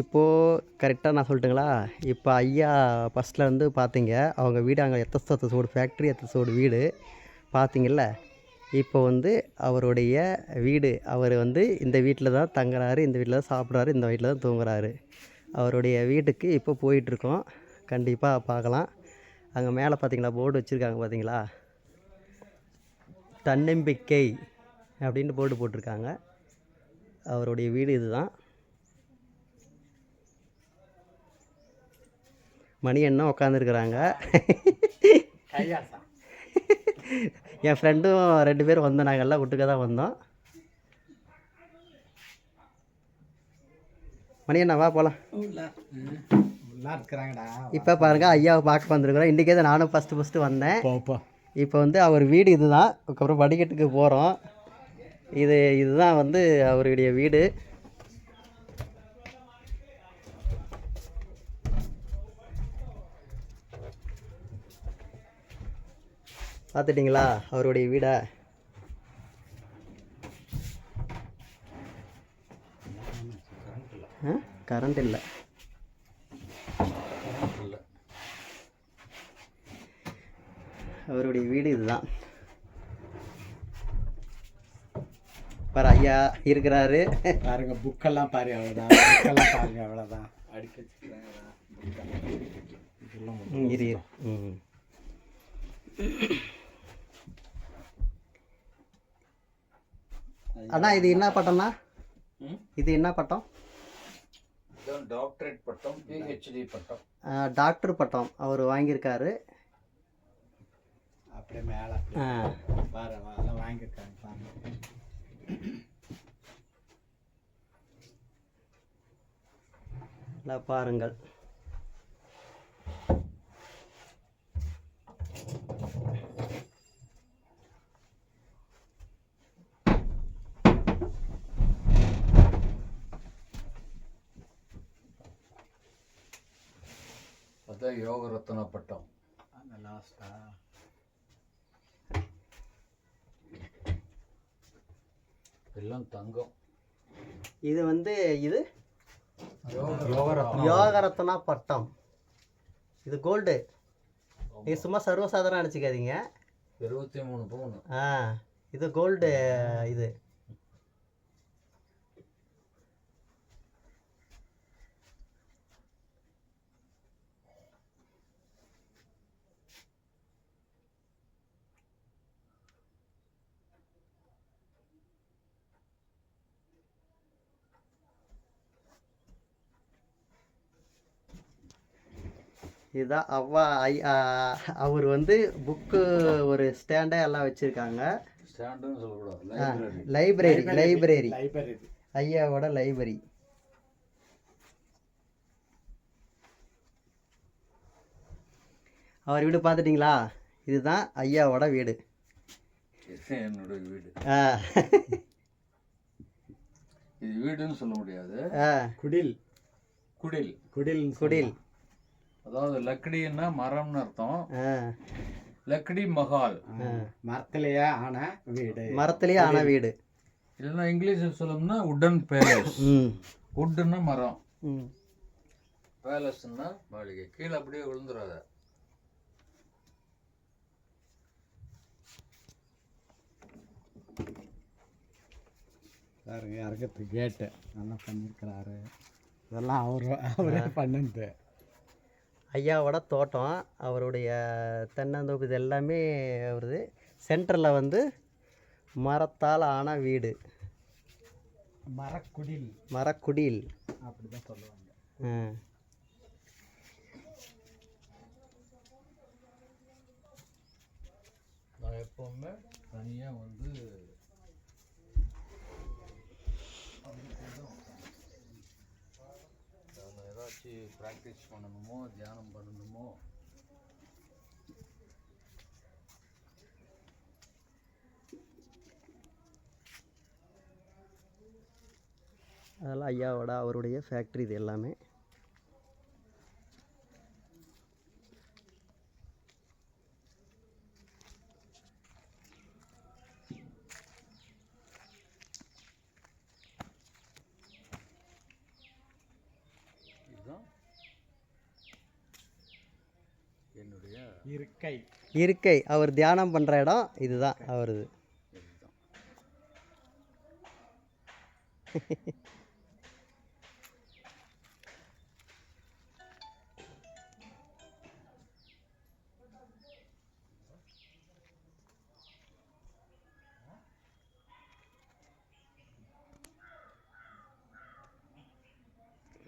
இப்போது கரெக்டாக நான் சொல்லட்டுங்களா? இப்போ ஐயா ஃபஸ்ட்டில் வந்து பார்த்தீங்க அவங்க வீடு அங்கே எத்தனை சோடு ஃபேக்ட்ரி எத்தனை சோடு வீடு பார்த்தீங்கல்ல இப்போ வந்து அவருடைய வீடு அவர் வந்து இந்த வீட்டில் தான் தங்குறாரு இந்த வீட்டில் தான் சாப்பிட்றாரு இந்த வீட்டில் தான் தூங்குறாரு. அவருடைய வீட்டுக்கு இப்போ போயிட்டுருக்கோம். கண்டிப்பாக பார்க்கலாம் அங்கே மேலே பார்த்தீங்களா போர்டு வச்சுருக்காங்க பார்த்தீங்களா தன்னம்பிக்கை அப்படின்னு போர்டு போட்டிருக்காங்க. அவருடைய வீடு இதுதான். மணி அண்ணன் உட்காந்துருக்குறாங்க என் ஃப்ரெண்டும் ரெண்டு பேரும் வந்தோம். நாங்கள் எல்லாம் ஒட்டுக்க தான் வந்தோம். மணி அண்ணா வா போகலாம் இப்போ பாருங்கள் ஐயாவை பார்க்க வந்திருக்கிறோம். இன்றைக்கே தான் நானும் ஃபஸ்ட்டு ஃபஸ்ட்டு வந்தேன். இப்போ வந்து அவர் வீடு இதுதான். அதுக்கப்புறம் படிக்கட்டுக்கு போகிறோம் இது இதுதான் வந்து அவருடைய வீடு. பார்த்துட்டிங்களா? அவருடைய வீடை. கரண்ட் இல்லை. அவருடைய வீடு இதுதான். பாரு ஐயா இருக்கிறாரு. பாருங்க புக்கெல்லாம் பாரு அவ்வளோதான் புக்கெல்லாம் பாருங்க அவ்வளோதான் அடிக்க ம், இரு. ம். அண்ணா இது என்ன பட்டம்ண்ணா? ம்? இது என்ன பட்டம்? டாக்டரேட் பட்டம் பிஹெச்டி பட்டம். டாக்டர் பட்டம் அவர் வாங்கியிருக்காரு. அப்படியே மேலே ஆ, பாரு அதெல்லாம் வாங்கியிருக்காங்க பாருங்க. நல்லா பாருங்கள். அதான் யோக ரத்ன பட்டம். அந்த லாஸ்டா எல்லாம் தங்கம். இது வந்து இது? யோக யோகரத்னா பட்டம். இது கோல்டு இது சும்மா சர்வசாதாரணம் நினச்சிக்காதீங்க. இருபத்தி மூணு பவுன். ஆ இது கோல்டு இது. இதுதான் அவ்வா ஐ அவர் வந்து புக்கு ஒரு ஸ்டாண்டே எல்லாம் வச்சுருக்காங்க. ஸ்டாண்டுன்னு சொல்லக்கூடாது. லைப்ரரி லைப்ரரி லைப்ரரி லைப்ரரி ஐயாவோட லைப்ரரி அவர் வீடு பார்த்துட்டிங்களா? இதுதான் ஐயாவோட வீடு. இது என்னோட வீடு. ஆ. இது வீடுன்னு சொல்ல முடியாது. ஆ. குடில். குடில். குடில் குடில். அதாவது லக்கடின்னா மரம்னு அர்த்தம். லக்கடி மஹால் மரத்திலேயே ஆன வீடு. மரத்துலேயே ஆன வீடு. இல்லைன்னா இங்கிலீஷில் சொல்லணும்னா உடன் பேலஸ் ம். உட்டுன்னா மரம். ம். பேலஸ்ன்னா மாளிகை. கீழே அப்படியே விழுந்துடாத பாருங்க இறக்கத்து கேட்டு நல்லா பண்ணியிருக்கிறாரு இதெல்லாம் அவர் அவரே பண்ணுது ஐயாவோட தோட்டம் அவருடைய தென்னந்தோப்பு இது எல்லாமே வருது சென்டரில் வந்து மரத்தால் ஆன வீடு. மரக்குடில். மரக்குடில். அப்படி தான் சொல்லுவாங்க எப்பவுமே தனியாக வந்து வச்சு ப்ராக்டிஸ் பண்ணணுமோ தியானம் பண்ணணுமோ? அதெல்லாம் ஐயாவோட அவருடைய ஃபேக்ட்ரி இது எல்லாமே. இருக்கை. இருக்கை. அவர் தியானம் பண்ணுற இடம் இதுதான் அவரது.